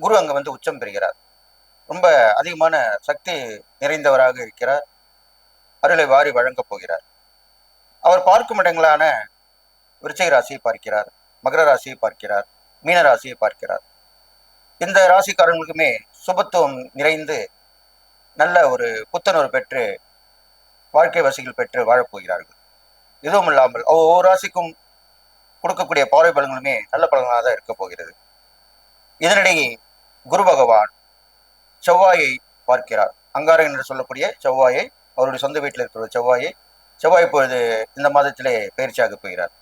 குரு அங்க வந்து உச்சம் பெறுகிறார். ரொம்ப அதிகமான சக்தி நிறைந்தவராக இருக்கிறார். அருளை வாரி வழங்கப் போகிறார். அவர் பார்க்கும் இடங்களான விருச்சை ராசியை பார்க்கிறார் மகர ராசியை பார்க்கிறார் மீன ராசியை பார்க்கிறார். இந்த ராசிக்காரங்களுக்குமே சுபத்துவம் நிறைந்து நல்ல ஒரு புத்துணர்வு பெற்று வாழ்க்கை வசதிகள் பெற்று வாழப்போகிறார்கள் இதுவும் இல்லாமல் ஒவ்வொரு ராசிக்கும் கொடுக்கக்கூடிய பார்வை பலன்களுமே நல்ல பலன்களாக தான் இருக்க போகிறது. இதனிடையே குரு பகவான் செவ்வாயை பார்க்கிறார். அங்காரகன் என்று சொல்லக்கூடிய செவ்வாயை அவருடைய சொந்த வீட்டில் இருக்கிற செவ்வாயை செவ்வாய் இப்பொழுது இந்த மாதத்திலே பயிற்சியாக போகிறார்.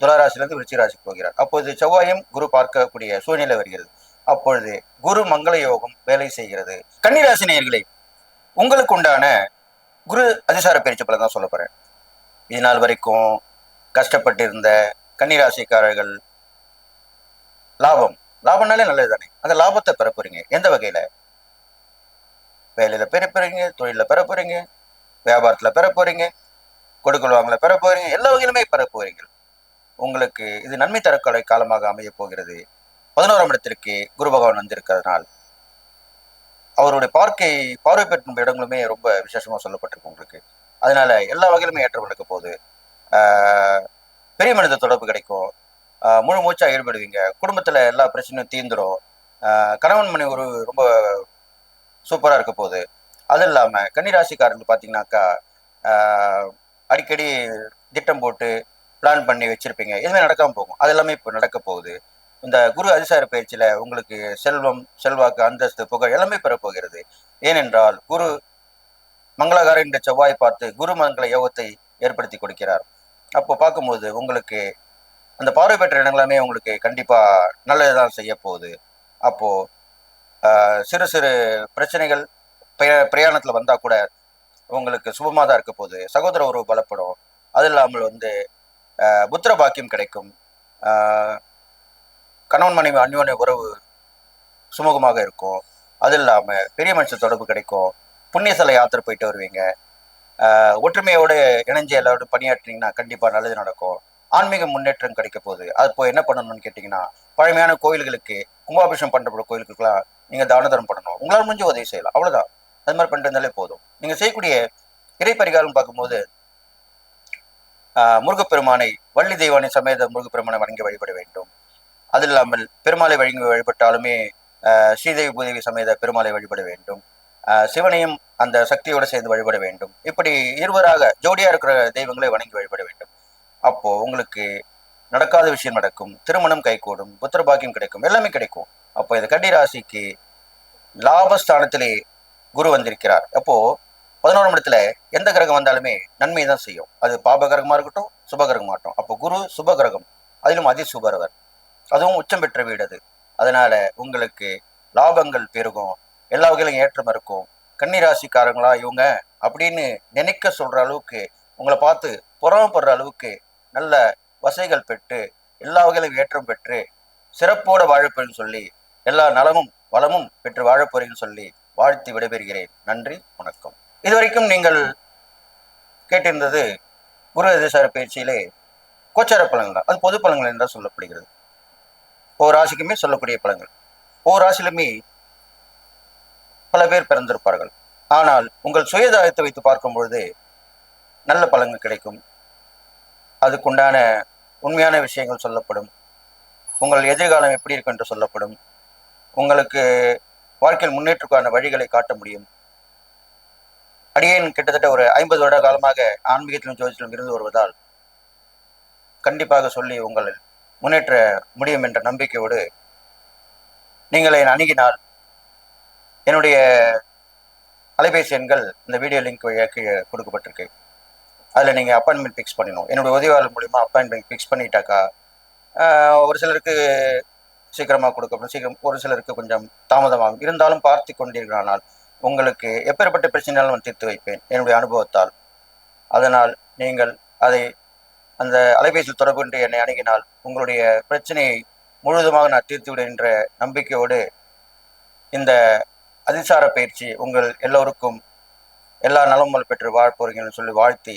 துளாராசிலிருந்து விருச்சிகராசிக்கு போகிறார். அப்பொழுது செவ்வாயும் குரு பார்க்கக்கூடிய சூழ்நிலை வருகிறது. அப்பொழுது குரு மங்கள யோகம் வேலை செய்கிறது. கன்னிராசி நேயர்களே உங்களுக்கு உண்டான குரு அதிசார பயிற்சி பலன் தான் சொல்ல போறேன். இது நாள் வரைக்கும் கஷ்டப்பட்டிருந்த கன்னிராசிக்காரர்கள் லாபம் லாபம்னாலே நல்லது தானே அந்த லாபத்தை பெற போறீங்க. எந்த வகையில? வேலையில பெற போறீங்க தொழில பெற போறீங்க வியாபாரத்துல பெற போறீங்க கொடுக்கல் வாங்கல பெற போறீங்க எல்லா வகையிலுமே பெற போறீங்க உங்களுக்கு இது நன்மை தரக்கலை காலமாக அமைய போகிறது. பதினோராம் இடத்திற்கு குரு பகவான் வந்திருக்கிறதுனால் அவருடைய பார்க்கை பார்வை பெற்றும் இடங்களுமே ரொம்ப விசேஷமா சொல்லப்பட்டிருக்கு உங்களுக்கு. அதனால எல்லா வகையிலுமே ஏற்றம் நடக்க போகுது. ஆஹ் பெரிய மனித தொடர்பு கிடைக்கும். முழு மூச்சா ஈடுபடுவீங்க. குடும்பத்துல எல்லா பிரச்சனையும் தீந்துடும் ஆஹ் கணவன் மணி ஒரு ரொம்ப சூப்பரா இருக்க போகுது. அது இல்லாம கன்னிராசிக்காரர்கள் பாத்தீங்கன்னாக்கா ஆஹ் அடிக்கடி திட்டம் போட்டு பிளான் பண்ணி வச்சிருப்பீங்க. எதுவுமே நடக்காம போகும். அது எல்லாமே இப்போ நடக்க போகுது. இந்த குரு அதிசார பயிற்சியில உங்களுக்கு செல்வம் செல்வாக்கு அந்தஸ்து புகழ் எல்லாமே பெறப்போகிறது. ஏனென்றால் குரு மங்களகாரன் என்ற செவ்வாய் பார்த்து குரு மங்கள யோகத்தை ஏற்படுத்தி கொடுக்கிறார். அப்போ பார்க்கும்போது உங்களுக்கு அந்த பார்வை பெற்ற இடங்களாமே உங்களுக்கு கண்டிப்பாக நல்லதுதான் செய்ய போகுது. அப்போது சிறு சிறு பிரச்சனைகள் பிரயா- வந்தால் கூட உங்களுக்கு சுபமாக தான் இருக்க போகுது. சகோதர உறவு பலப்படும். அது இல்லாமல் வந்து புத்திர பாக்கியம் கிடைக்கும். கணவன் மனைவி அந்யோன்ய உறவு சுமூகமாக இருக்கும். அது இல்லாமல் பெரிய மனுஷன் தொடர்பு கிடைக்கும். புண்ணிய சிலை யாத்திரை போயிட்டு வருவீங்க. ஒற்றுமையோடு இணைஞ்சு எல்லாரோடும் பணியாற்றினீங்கன்னா கண்டிப்பாக நல்லது நடக்கும். ஆன்மீக முன்னேற்றம் கிடைக்க போகுது. அது போய் என்ன பண்ணணும்னு கேட்டிங்கன்னா பழமையான கோயில்களுக்கு கும்பாபிஷேகம் பண்ணுற கோயிலுக்குலாம் நீங்கள் தான தர்மம் பண்ணணும். உங்களால் முடிஞ்ச உதவி செய்யலாம். அவ்வளோதான் அது மாதிரி பண்ணிட்டு இருந்தாலே போதும். நீங்கள் செய்யக்கூடிய இறை பரிகாரம் பார்க்கும்போது ஆஹ், முருகப்பெருமானை வள்ளி தெய்வானை சமேத முருகப்பெருமானை வணங்கி வழிபட வேண்டும். அது இல்லாமல் பெருமாளை வழங்கி வழிபட்டாலுமே ஆஹ், ஸ்ரீதேவி பூதேவி சமேத பெருமாளை வழிபட வேண்டும். ஆஹ், சிவனையும் அந்த சக்தியோடு சேர்ந்து வழிபட வேண்டும். இப்படி இருவராக ஜோடியா இருக்கிற தெய்வங்களை வணங்கி வழிபட அப்போ உங்களுக்கு நடக்காத விஷயம் நடக்கும். திருமணம் கைகூடும் புத்திர பாக்கியம் கிடைக்கும் எல்லாமே கிடைக்கும். அப்போ இந்த கன்னி ராசிக்கு லாபஸ்தானத்திலே குரு வந்திருக்கிறார். அப்போ பதினோராம் இடத்துல எந்த கிரகம் வந்தாலுமே நன்மை தான் செய்யும். அது பாபகிரகமா இருக்கட்டும் சுபகிரகம் மாட்டோம் இருக்கட்டும். அப்போ குரு சுப கிரகம் அதிலும் அதி சுபரவர் அதுவும் உச்சம் பெற்ற வீடு அது. அதனால உங்களுக்கு லாபங்கள் பெருகும் எல்லா வகையிலும் ஏற்றம் இருக்கும். கன்னிராசிக்காரங்களா இவங்க அப்படின்னு நினைக்க சொல்ற அளவுக்கு உங்களை பார்த்து புறமப்படுற அளவுக்கு நல்ல வசைகள் பெற்று எல்லா வகையிலும் ஏற்றம் பெற்று சிறப்போட வாழப்போறேன்னு சொல்லி எல்லா நலமும் வளமும் பெற்று வாழப்போறேன்னு சொல்லி வாழ்த்து விடைபெறுகிறேன். நன்றி வணக்கம். இதுவரைக்கும் நீங்கள் கேட்டிருந்தது குரு அதிசார பயிற்சியிலே கோச்சார பலன்கள் தான் அது பொது பலன்கள் என்றால் சொல்லப்படுகிறது. ஒவ்வொரு ராசிக்குமே சொல்லக்கூடிய பலன்கள். ஒவ்வொரு ராசியிலுமே பல பேர் பிறந்திருப்பார்கள். ஆனால் உங்கள் சுயதாயத்தை வைத்து பார்க்கும் பொழுது நல்ல பலன்கள் கிடைக்கும். அதுக்குண்டான உண்மையான விஷயங்கள் சொல்லப்படும். உங்கள் எதிர்காலம் எப்படி இருக்கு என்று சொல்லப்படும். உங்களுக்கு வாழ்க்கையில் முன்னேற்றக்கான வழிகளை காட்ட முடியும். அடியேன் கிட்டத்தட்ட ஒரு ஐம்பது வருட காலமாக ஆன்மீகத்திலும் ஜோதிடத்திலும் இருந்து வருவதால் கண்டிப்பாக சொல்லி உங்கள் முன்னேற்ற முடியும் என்ற நம்பிக்கையோடு நீங்கள் அணுகினால் என்னுடைய அலைபேசி எண்கள் இந்த வீடியோ லிங்க் வழியாக கீழே கொடுக்கப்பட்டிருக்கு. அதில் நீங்கள் அப்பாயின்மெண்ட் ஃபிக்ஸ் பண்ணணும் என்னுடைய உதவியாளர் மூலிமா அப்பாயின்மெண்ட் ஃபிக்ஸ் பண்ணிட்டாக்கா ஒரு சிலருக்கு சீக்கிரமாக கொடுக்கப்படும். சீக்கிரம் ஒரு சிலருக்கு கொஞ்சம் தாமதமாகும். இருந்தாலும் பார்த்து கொண்டீர்களானால் உங்களுக்கு எப்பேற்பட்ட பிரச்சனையாலும் நான் தீர்த்து வைப்பேன். என்னுடைய அனுபவத்தால். அதனால் நீங்கள் அதை அந்த அலைபேசியில் தொடர்பு என்று என்னை அணுகினால் உங்களுடைய பிரச்சனையை முழுவதுமாக நான் தீர்த்து விடுகின்ற என்ற நம்பிக்கையோடு இந்த அதிசார பயிற்சி உங்கள் எல்லோருக்கும் எல்லா நலமும் பெற்று வாழ் சொல்லி வாழ்த்தி